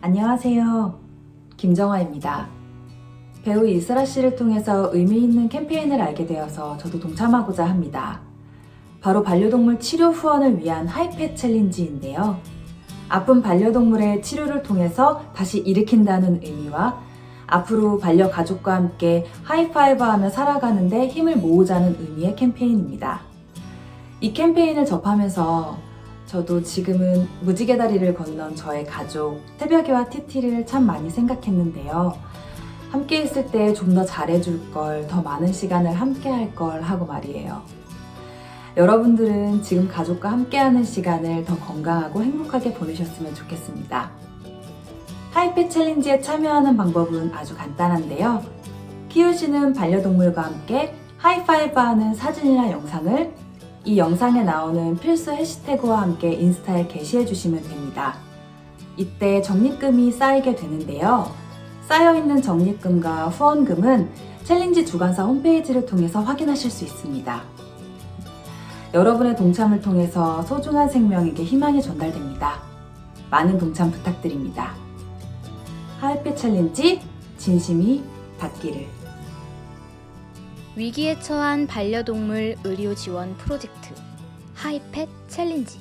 안녕하세요. 김정화입니다. 배우 이슬아 씨를 통해서 의미 있는 캠페인을 알게 되어서 저도 동참하고자 합니다. 바로 반려동물 치료 후원을 위한 하이펫 챌린지인데요. 아픈 반려동물의 치료를 통해서 다시 일으킨다는 의미와 앞으로 반려 가족과 함께 하이파이브 하며 살아가는데 힘을 모으자는 의미의 캠페인입니다. 이 캠페인을 접하면서 저도 지금은 무지개 다리를 건넌 저의 가족, 새벽이와 티티를 참 많이 생각했는데요. 함께 있을 때 좀 더 잘해줄 걸, 더 많은 시간을 함께 할 걸 하고 말이에요. 여러분들은 지금 가족과 함께하는 시간을 더 건강하고 행복하게 보내셨으면 좋겠습니다. 하이펫 챌린지에 참여하는 방법은 아주 간단한데요. 키우시는 반려동물과 함께 하이파이브 하는 사진이나 영상을 이 영상에 나오는 필수 해시태그와 함께 인스타에 게시해 주시면 됩니다. 이때 적립금이 쌓이게 되는데요. 쌓여있는 적립금과 후원금은 챌린지 주관사 홈페이지를 통해서 확인하실 수 있습니다. 여러분의 동참을 통해서 소중한 생명에게 희망이 전달됩니다. 많은 동참 부탁드립니다. 하이페 챌린지 진심이 닿기를. 위기에 처한 반려동물 의료 지원 프로젝트 하이펫 챌린지